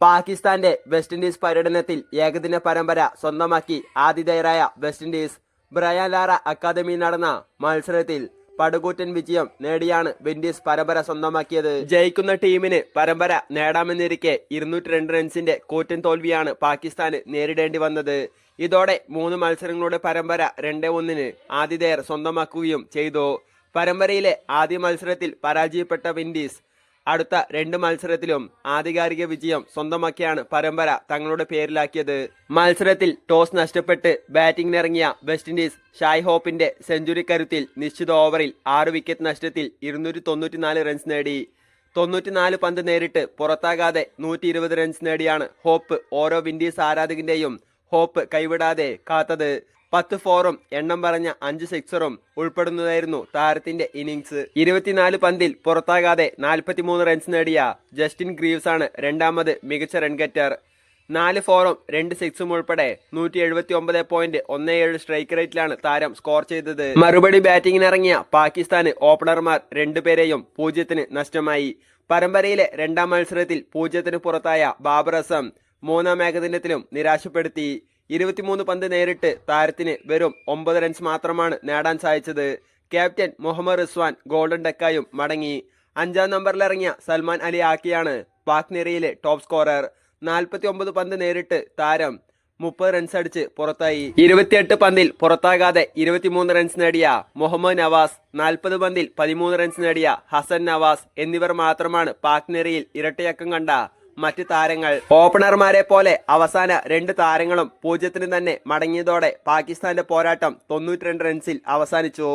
പാകിസ്ഥാന്റെ west Indies പര്യടനത്തിൽ ഏകദിന പരമ്പര സ്വന്തമാക്കി ആതിഥേയരായ വെസ്റ്റ് ഇൻഡീസ് ബ്രയാലാറ അക്കാദമിയിൽ നടന്ന മത്സരത്തിൽ പടുകൂറ്റൻ വിജയം നേടിയാണ് വിൻഡീസ് പരമ്പര സ്വന്തമാക്കിയത്. ജയിക്കുന്ന ടീമിന് പരമ്പര നേടാമെന്നിരിക്കെ ഇരുന്നൂറ്റി രണ്ട് റൺസിന്റെ കൂറ്റൻ തോൽവിയാണ് പാകിസ്ഥാന് നേരിടേണ്ടി വന്നത്. ഇതോടെ മൂന്ന് മത്സരങ്ങളുടെ പരമ്പര രണ്ടേ ഒന്നിന് ആതിഥേയർ സ്വന്തമാക്കുകയും ചെയ്തു. പരമ്പരയിലെ ആദ്യ മത്സരത്തിൽ പരാജയപ്പെട്ട വിൻഡീസ് അടുത്ത രണ്ട് മത്സരത്തിലും ആധികാരിക വിജയം സ്വന്തമാക്കിയാണ് പരമ്പര തങ്ങളുടെ പേരിലാക്കിയത്. മത്സരത്തിൽ ടോസ് നഷ്ടപ്പെട്ട് ബാറ്റിംഗിനിറങ്ങിയ വെസ്റ്റ് ഇൻഡീസ് ഷായ് ഹോപ്പിന്റെ സെഞ്ചുറി കരുത്തിൽ നിശ്ചിത ഓവറിൽ ആറ് വിക്കറ്റ് നഷ്ടത്തിൽ ഇരുന്നൂറ്റി തൊണ്ണൂറ്റിനാല് റൺസ് നേടി. തൊണ്ണൂറ്റിനാല് പന്ത് നേരിട്ട് പുറത്താകാതെ നൂറ്റി ഇരുപത് റൺസ് നേടിയാണ് ഹോപ്പ് ഓരോ വിൻഡീസ് ആരാധകന്റെയും ഹോപ്പ് കൈവിടാതെ കാത്തത്. പത്ത് ഫോറും എണ്ണം പറഞ്ഞ അഞ്ച് സിക്സറും ഉൾപ്പെടുന്നതായിരുന്നു താരത്തിന്റെ ഇന്നിംഗ്സ്. ഇരുപത്തിനാല് പന്തിൽ പുറത്താകാതെ നാൽപ്പത്തിമൂന്ന് റൺസ് നേടിയ ജസ്റ്റിൻ ഗ്രീവ്സ് ആണ് രണ്ടാമത് മികച്ച റൺ ഗറ്റർ നാല് ഫോറും രണ്ട് സിക്സും ഉൾപ്പെടെ നൂറ്റി എഴുപത്തി ഒമ്പത് പോയിന്റ് ഒന്ന് ഏഴ് സ്ട്രൈക്ക് റേറ്റിലാണ് താരം സ്കോർ ചെയ്തത്. മറുപടി ബാറ്റിംഗിനിറങ്ങിയ പാകിസ്ഥാന് ഓപ്പണർമാർ രണ്ടുപേരെയും പൂജ്യത്തിന് നഷ്ടമായി. പരമ്പരയിലെ രണ്ടാം മത്സരത്തിൽ പൂജ്യത്തിന് പുറത്തായ ബാബർ അസം മൂന്നാം ഏകദിനത്തിലും നിരാശപ്പെടുത്തി. ഇരുപത്തിമൂന്ന് പന്ത് നേരിട്ട് താരത്തിന് വെറും ഒമ്പത് റൺസ് മാത്രമാണ് നേടാൻ സാധിച്ചത്. ക്യാപ്റ്റൻ മുഹമ്മദ് റിസ്വാൻ ഗോൾഡൻ ഡെക്കായും മടങ്ങി. അഞ്ചാം നമ്പറിലിറങ്ങിയ സൽമാൻ അലി ആക്കിയാണ് പാക് നിരയിലെ ടോപ്പ് സ്കോറർ നാൽപ്പത്തി ഒമ്പത് പന്ത് നേരിട്ട് താരം മുപ്പത് റൺസ് അടിച്ച് പുറത്തായി. ഇരുപത്തിയെട്ട് പന്തിൽ പുറത്താകാതെ ഇരുപത്തിമൂന്ന് റൺസ് നേടിയ മുഹമ്മദ് നവാസ് നാൽപ്പത് പന്തിൽ പതിമൂന്ന് റൺസ് നേടിയ ഹസൻ നവാസ് എന്നിവർ മാത്രമാണ് പാക് നിരയിൽ ഇരട്ടയക്കം കണ്ട മറ്റ് താരങ്ങൾ. ഓപ്പണർമാരെ പോലെ അവസാന രണ്ട് താരങ്ങളും പൂജ്യത്തിന് തന്നെ മടങ്ങിയതോടെ പാകിസ്ഥാന്റെ പോരാട്ടം തൊണ്ണൂറ്റിരണ്ട് റൺസിൽ അവസാനിച്ചു.